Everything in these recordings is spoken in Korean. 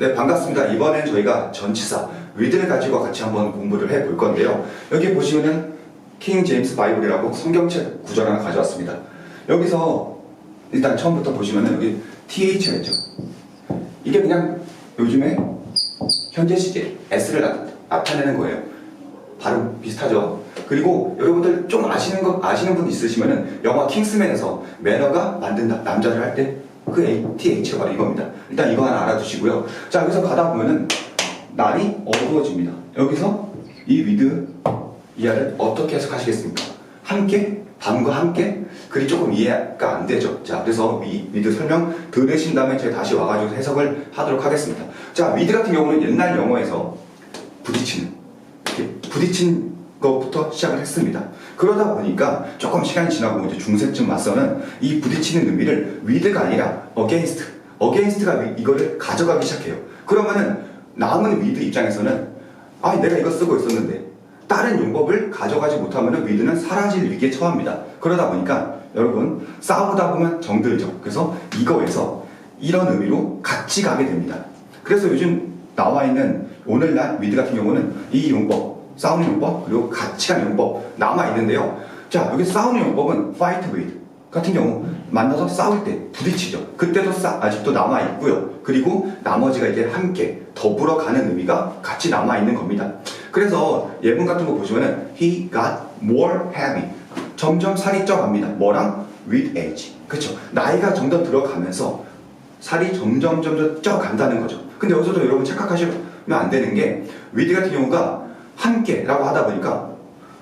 네, 반갑습니다. 이번엔 저희가 전치사 위드를 가지고 같이 한번 공부를 해 볼 건데요. 여기 보시면은 킹 제임스 바이블이라고 성경책 구절 하나 가져왔습니다. 여기서 일단 처음부터 보시면은 여기 TH가 있죠. 이게 그냥 요즘에 현재 시제 S를 나, 나타내는 거예요. 발음 비슷하죠? 그리고 여러분들 좀 아시는 거 아시는 분 있으시면은 영화 킹스맨에서 매너가 만든 나- 남자를 할때 그 바로 이겁니다. 일단 이거 하나 알아두시고요. 자 여기서 가다 보면은 날이 어두워집니다. 여기서 이 위드 이하를 어떻게 해석하시겠습니까? 함께 밤과 함께 글이 조금 이해가 안 되죠. 자 그래서 위, 위드 설명 들으신 다음에 제가 다시 와가지고 해석을 하도록 하겠습니다. 자 위드 같은 경우는 옛날 영어에서 부딪히는 부딪힌 것부터 시작을 했습니다. 그러다 보니까 조금 시간이 지나고 이제 중세쯤 와서는 이 부딪히는 의미를 with가 아니라 against가 위- 이거를 가져가기 시작해요. 그러면은 남은 with 입장에서는 아 내가 이거 쓰고 있었는데 다른 용법을 가져가지 못하면은 with는 사라질 위기에 처합니다. 그러다 보니까 여러분 싸우다 보면 정들죠. 그래서 이거에서 이런 의미로 같이 가게 됩니다. 그래서 요즘 나와 있는 오늘날 위드 같은 경우는 이 용법, 싸우는 용법, 그리고 가는 용법 남아 있는데요. 자, 여기 싸우는 용법은 fight with 같은 경우 만나서 싸울 때 부딪히죠. 그때도 싸, 아직도 남아 있고요. 그리고 나머지가 이제 함께 더불어 가는 의미가 같이 남아 있는 겁니다. 그래서 예문 같은 거 보시면은 he got more heavy. 점점 살이 쪄갑니다. 뭐랑 with age. 그렇죠. 나이가 점점 들어가면서 살이 점점 점점 쪄간다는 거죠. 근데 여기서도 여러분 착각하시면 안 되는 게 위드 같은 경우가 함께라고 하다 보니까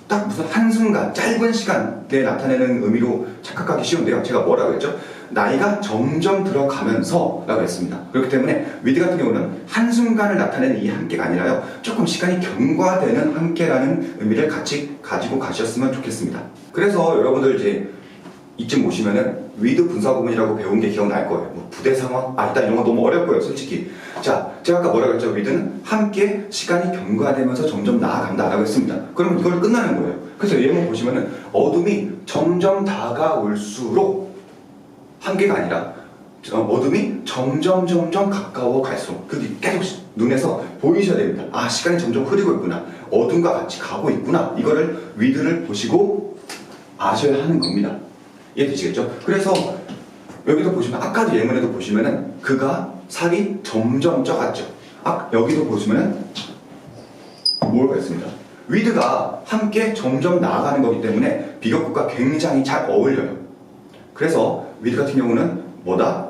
딱 무슨 한순간 짧은 시간에 나타내는 의미로 착각하기 쉬운데요. 제가 뭐라고 했죠? 나이가 점점 들어가면서 라고 했습니다. 그렇기 때문에 위드 같은 경우는 한순간을 나타내는 이 함께가 아니라요. 조금 시간이 경과되는 함께라는 의미를 같이 가지고 가셨으면 좋겠습니다. 그래서 여러분들 이제 이쯤 오시면은 위드 분사 구문이라고 배운 게 기억날 거예요. 뭐 부대 상황? 아, 일단 이런 거 너무 어렵고요, 솔직히. 자, 제가 아까 뭐라고 했죠? 위드는 함께 시간이 경과되면서 점점 나아간다라고 했습니다. 그럼 이걸 끝나는 거예요. 그래서 예문 보시면은 어둠이 점점 다가올수록 함께가 아니라 어, 어둠이 점점 점점 가까워 갈수록 그게 계속 눈에서 보이셔야 됩니다. 아 시간이 점점 흐르고 있구나. 어둠과 같이 가고 있구나. 이거를 위드를 보시고 아셔야 하는 겁니다. 이해되시겠죠? 그래서 여기도 보시면 아까도 예문에도 보시면은 그가 살이 점점 쪄갔죠. 아 여기도 보시면은 뭐가 있습니다. 위드가 함께 점점 나아가는 거기 때문에 비교급과 굉장히 잘 어울려요. 그래서 위드 같은 경우는 뭐다?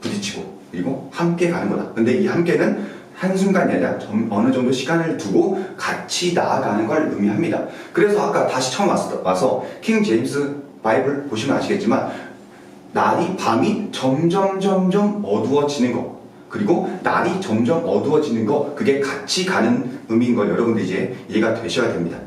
부딪히고 그리고 함께 가는 거다. 근데 이 함께는 한순간이 아니라 점- 어느 정도 시간을 두고 같이 나아가는 걸 의미합니다. 그래서 아까 다시 처음 와서, 와서 킹 제임스 바이블 보시면 아시겠지만 날이 밤이 점점 점점 어두워지는 거 그리고 날이 점점 어두워지는 거 그게 같이 가는 의미인 걸 여러분들 이제 이해가 되셔야 됩니다.